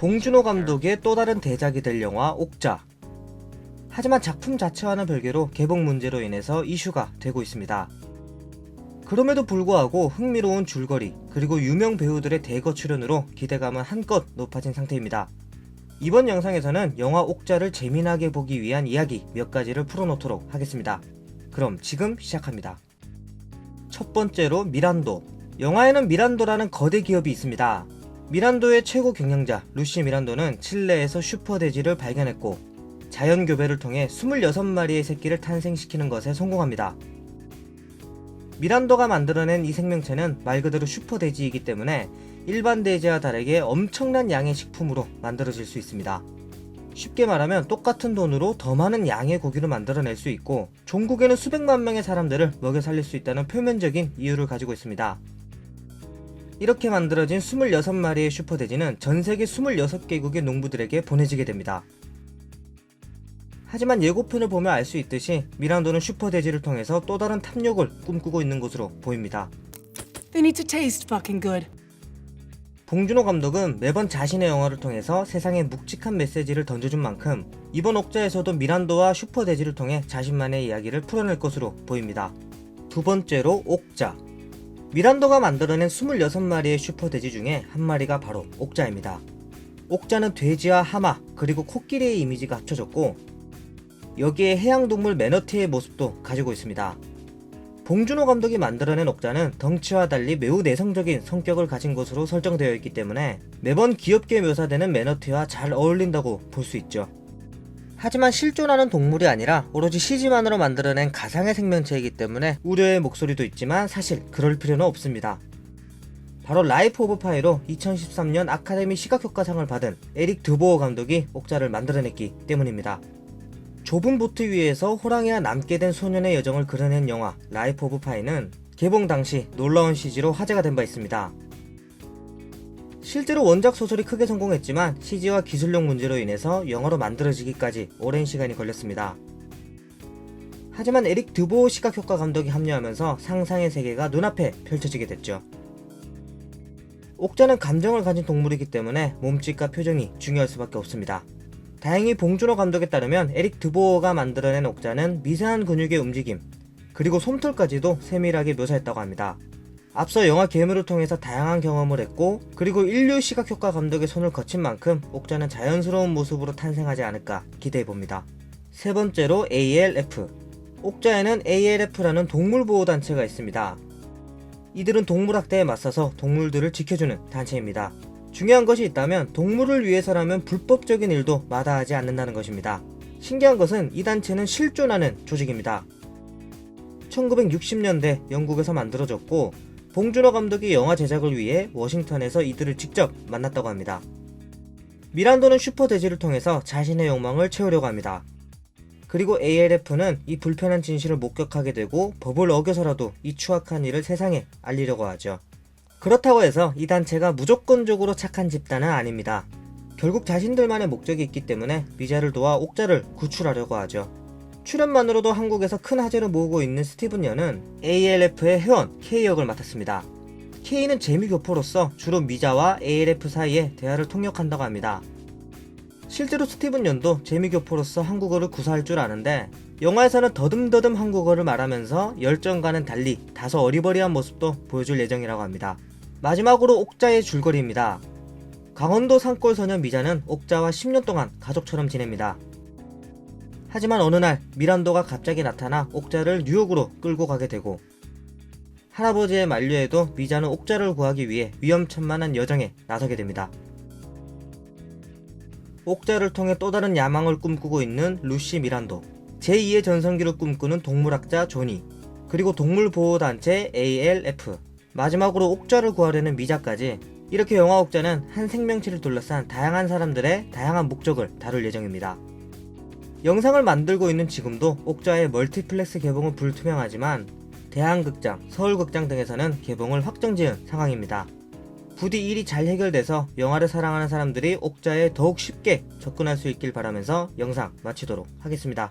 봉준호 감독의 또 다른 대작이 될 영화 옥자. 하지만 작품 자체와는 별개로 개봉 문제로 인해서 이슈가 되고 있습니다. 그럼에도 불구하고 흥미로운 줄거리 그리고 유명 배우들의 대거 출연으로 기대감은 한껏 높아진 상태입니다. 이번 영상에서는 영화 옥자를 재미나게 보기 위한 이야기 몇 가지를 풀어놓도록 하겠습니다. 그럼 지금 시작합니다. 첫 번째로 미란도. 영화에는 미란도라는 거대 기업이 있습니다. 미란도의 최고 경영자 루시 미란도는 칠레에서 슈퍼돼지를 발견했고 자연 교배를 통해 26마리의 새끼를 탄생시키는 것에 성공합니다. 미란도가 만들어낸 이 생명체는 말 그대로 슈퍼돼지이기 때문에 일반 돼지와 다르게 엄청난 양의 식품으로 만들어질 수 있습니다. 쉽게 말하면 똑같은 돈으로 더 많은 양의 고기를 만들어낼 수 있고 종국에는 수백만 명의 사람들을 먹여 살릴 수 있다는 표면적인 이유를 가지고 있습니다. 이렇게 만들어진 26마리의 슈퍼돼지는 전 세계 26개국의 농부들에게 보내지게 됩니다. 하지만 예고편을 보면 알 수 있듯이 미란도는 슈퍼돼지를 통해서 또 다른 탐욕을 꿈꾸고 있는 것으로 보입니다. They need to taste fucking good. 봉준호 감독은 매번 자신의 영화를 통해서 세상에 묵직한 메시지를 던져준 만큼 이번 옥자에서도 미란도와 슈퍼돼지를 통해 자신만의 이야기를 풀어낼 것으로 보입니다. 두 번째로 옥자. 미란도가 만들어낸 26마리의 슈퍼돼지 중에 한 마리가 바로 옥자입니다. 옥자는 돼지와 하마 그리고 코끼리의 이미지가 합쳐졌고 여기에 해양동물 매너티의 모습도 가지고 있습니다. 봉준호 감독이 만들어낸 옥자는 덩치와 달리 매우 내성적인 성격을 가진 것으로 설정되어 있기 때문에 매번 귀엽게 묘사되는 매너티와 잘 어울린다고 볼 수 있죠. 하지만 실존하는 동물이 아니라 오로지 CG만으로 만들어낸 가상의 생명체이기 때문에 우려의 목소리도 있지만 사실 그럴 필요는 없습니다. 바로 라이프 오브 파이로 2013년 아카데미 시각효과상을 받은 에릭 드보어 감독이 옥자를 만들어냈기 때문입니다. 좁은 보트 위에서 호랑이와 남게 된 소년의 여정을 그려낸 영화 라이프 오브 파이는 개봉 당시 놀라운 CG로 화제가 된 바 있습니다. 실제로 원작 소설이 크게 성공했지만 CG와 기술력 문제로 인해서 영화로 만들어지기까지 오랜 시간이 걸렸습니다. 하지만 에릭 드보어 시각효과 감독이 합류하면서 상상의 세계가 눈앞에 펼쳐지게 됐죠. 옥자는 감정을 가진 동물이기 때문에 몸짓과 표정이 중요할 수밖에 없습니다. 다행히 봉준호 감독에 따르면 에릭 드보어가 만들어낸 옥자는 미세한 근육의 움직임, 그리고 솜털까지도 세밀하게 묘사했다고 합니다. 앞서 영화 괴물을 통해서 다양한 경험을 했고, 그리고 인류 시각 효과 감독의 손을 거친 만큼 옥자는 자연스러운 모습으로 탄생하지 않을까 기대해봅니다. 세 번째로 ALF. 옥자에는 ALF라는 동물보호단체가 있습니다. 이들은 동물학대에 맞서서 동물들을 지켜주는 단체입니다. 중요한 것이 있다면 동물을 위해서라면 불법적인 일도 마다하지 않는다는 것입니다. 신기한 것은 이 단체는 실존하는 조직입니다. 1960년대 영국에서 만들어졌고 봉준호 감독이 영화 제작을 위해 워싱턴에서 이들을 직접 만났다고 합니다. 미란도는 슈퍼 돼지를 통해서 자신의 욕망을 채우려고 합니다. 그리고 ALF는 이 불편한 진실을 목격하게 되고 법을 어겨서라도 이 추악한 일을 세상에 알리려고 하죠. 그렇다고 해서 이 단체가 무조건적으로 착한 집단은 아닙니다. 결국 자신들만의 목적이 있기 때문에 미자를 도와 옥자를 구출하려고 하죠. 출연만으로도 한국에서 큰 화제를 모으고 있는 스티븐 연은 ALF의 회원 K 역을 맡았습니다. K는 재미교포로서 주로 미자와 ALF 사이에 대화를 통역한다고 합니다. 실제로 스티븐 연도 재미교포로서 한국어를 구사할 줄 아는데 영화에서는 더듬더듬 한국어를 말하면서 열정과는 달리 다소 어리버리한 모습도 보여줄 예정이라고 합니다. 마지막으로 옥자의 줄거리입니다. 강원도 산골 소년 미자는 옥자와 10년 동안 가족처럼 지냅니다. 하지만 어느 날 미란도가 갑자기 나타나 옥자를 뉴욕으로 끌고 가게 되고 할아버지의 만류에도 미자는 옥자를 구하기 위해 위험천만한 여정에 나서게 됩니다. 옥자를 통해 또 다른 야망을 꿈꾸고 있는 루시 미란도, 제2의 전성기를 꿈꾸는 동물학자 조니, 그리고 동물보호단체 ALF, 마지막으로 옥자를 구하려는 미자까지 이렇게 영화 옥자는 한 생명체를 둘러싼 다양한 사람들의 다양한 목적을 다룰 예정입니다. 영상을 만들고 있는 지금도 옥자의 멀티플렉스 개봉은 불투명하지만 대한극장, 서울극장 등에서는 개봉을 확정지은 상황입니다. 부디 일이 잘 해결돼서 영화를 사랑하는 사람들이 옥자에 더욱 쉽게 접근할 수 있길 바라면서 영상 마치도록 하겠습니다.